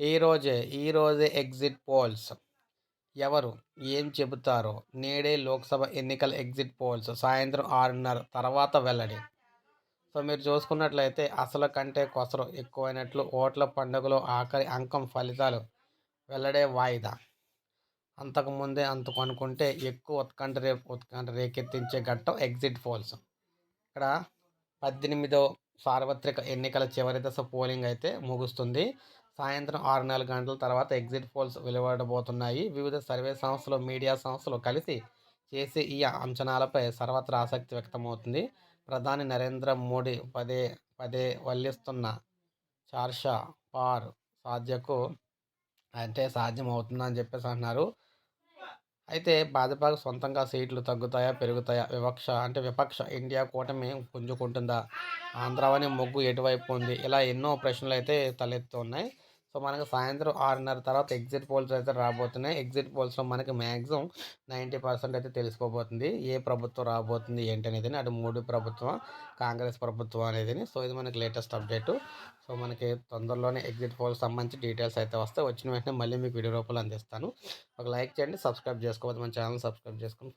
ఈరోజే ఈరోజే exit polls. ఎవరు? ఏం చెబుతారో? నేడే లోక్సభ ఎన్నికల ఎగ్జిట్ పోల్స్. సాయంత్రం ఆరున్నర తర్వాత వెల్లడి. సో మీరు చూసుకున్నట్లయితే అసలు కంటే కొసరు ఎక్కువైనట్లు ఓట్ల పండుగలో ఆఖరి అంకం ఫలితాలు వెల్లడే వాయిదా. అంతకుముందే అంతకు అనుకుంటే ఎక్కువ ఉత్కంఠ రే ఉత్కంఠ రేకెత్తించే ఘట్టం ఎగ్జిట్ పోల్స్. ఇక్కడ పద్దెనిమిదో సార్వత్రిక ఎన్నికల చివరి దశ పోలింగ్ అయితే ముగుస్తుంది. సాయంత్రం ఆరు నాలుగు గంటల తర్వాత ఎగ్జిట్ పోల్స్ వెలువడబోతున్నాయి. వివిధ సర్వే సంస్థలు మీడియా సంస్థలు కలిసి చేసే ఈ అంచనాలపై సర్వత్రా ఆసక్తి వ్యక్తమవుతుంది. ప్రధాని నరేంద్ర మోడీ పదే పదే వల్లిస్తున్న చార్షా పార్ సాధ్యకు అంటే సాధ్యం అవుతుందని చెప్పేసి అంటున్నారు. అయితే భాజపాకు సొంతంగా సీట్లు తగ్గుతాయా పెరుగుతాయా? వివక్ష అంటే విపక్ష ఇండియా కూటమి పుంజుకుంటుందా? ఆంధ్రావని మొగ్గు ఎటువైపు ఉంది? ఇలా ఎన్నో ప్రశ్నలు అయితే తలెత్తున్నాయి సో మనకు సాయంత్రం ఆరున్నర తర్వాత ఎగ్జిట్ పోల్స్ అయితే రాబోతున్నాయి. ఎగ్జిట్ పోల్స్లో మనకి మ్యాక్సిమం నైంటీ పర్సెంట్ అయితే తెలిసిపోబోతుంది. ఏ ప్రభుత్వం రాబోతుంది ఏంటి అనేది అటు మోడీ ప్రభుత్వం కాంగ్రెస్ ప్రభుత్వం అనేది సో ఇది మనకి లేటెస్ట్ అప్డేట్. సో మనకి తొందరలోనే ఎగ్జిట్ పోల్స్ సంబంధించి డీటెయిల్స్ అయితే వస్తాయి. వచ్చిన వెంటనే మళ్ళీ మీకు వీడియో రూపంలో అందిస్తాను. ఒక లైక్ చేయండి సబ్స్క్రైబ్ చేసుకోవద్దు. మన ఛానల్ సబ్స్క్రైబ్ చేసుకుని